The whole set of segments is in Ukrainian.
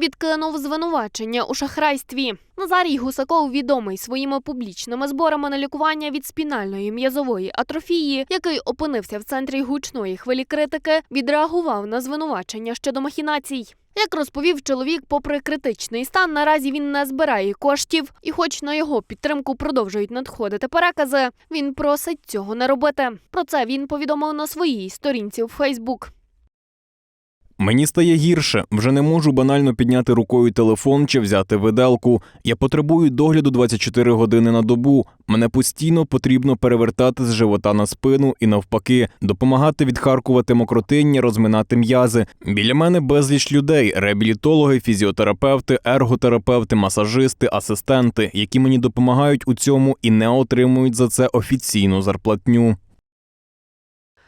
відкинув звинувачення у шахрайстві. Назарій Гусаков відомий своїми публічними зборами на лікування від спінальної м'язової атрофії, який опинився в центрі гучної хвилі критики, відреагував на звинувачення щодо махінацій. Як розповів чоловік, попри критичний стан, наразі він не збирає коштів, і, хоч на його підтримку продовжують надходити перекази, він просить цього не робити. Про це він повідомив на своїй сторінці у Фейсбук. Мені стає гірше. Вже не можу банально підняти рукою телефон чи взяти виделку. Я потребую догляду 24 години на добу. Мене постійно потрібно перевертати з живота на спину і навпаки, допомагати відхаркувати мокротиння, розминати м'язи. Біля мене безліч людей: реабілітологи, фізіотерапевти, ерготерапевти, масажисти, асистенти, які мені допомагають у цьому і не отримують за це офіційну зарплатню.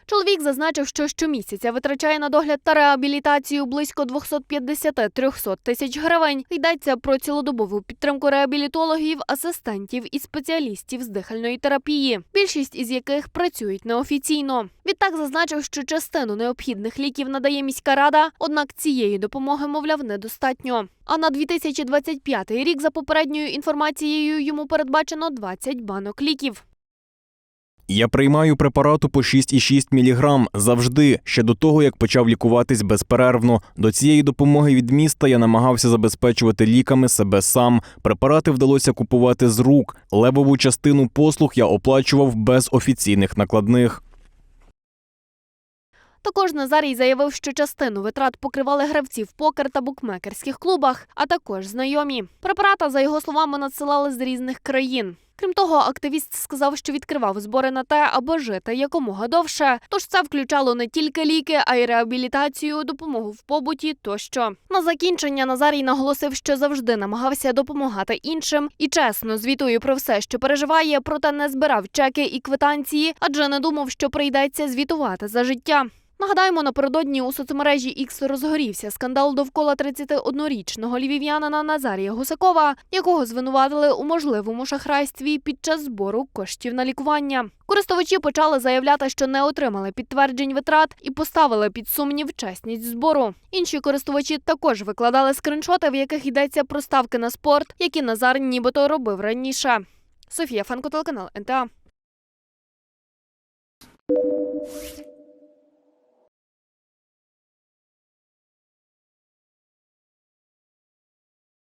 Чоловік зазначив, що щомісяця витрачає на догляд та реабілітацію близько 250-300 тисяч гривень. Йдеться про цілодобову підтримку реабілітологів, асистентів і спеціалістів з дихальної терапії, більшість із яких працюють неофіційно. Відтак зазначив, що частину необхідних ліків надає міська рада, однак цієї допомоги, мовляв, недостатньо. А на 2025 рік, за попередньою інформацією, йому передбачено 20 банок ліків. Я приймаю препарату по 6,6 мг завжди, ще до того, як почав лікуватись безперервно. До цієї допомоги від міста я намагався забезпечувати ліками себе сам. Препарати вдалося купувати з рук. Левову частину послуг я оплачував без офіційних накладних. Також Назарій заявив, що частину витрат покривали гравці в покер та букмекерських клубах, а також знайомі. Препарата, за його словами, надсилали з різних країн. Крім того, активіст сказав, що відкривав збори на те, аби жити якомога довше. Тож це включало не тільки ліки, а й реабілітацію, допомогу в побуті тощо. На закінчення Назарій наголосив, що завжди намагався допомагати іншим і чесно звітує про все, що переживає, проте не збирав чеки і квитанції, адже не думав, що прийдеться звітувати за життя. Нагадаємо, напередодні у соцмережі X розгорівся скандал довкола 31-річного львів'янина Назарія Гусакова, якого звинуватили у можливому шахрайстві під час збору коштів на лікування. Користувачі почали заявляти, що не отримали підтверджень витрат і поставили під сумнів чесність збору. Інші користувачі також викладали скриншоти, в яких йдеться про ставки на спорт, які Назар нібито робив раніше. Софія Фанко, телеканал НТА.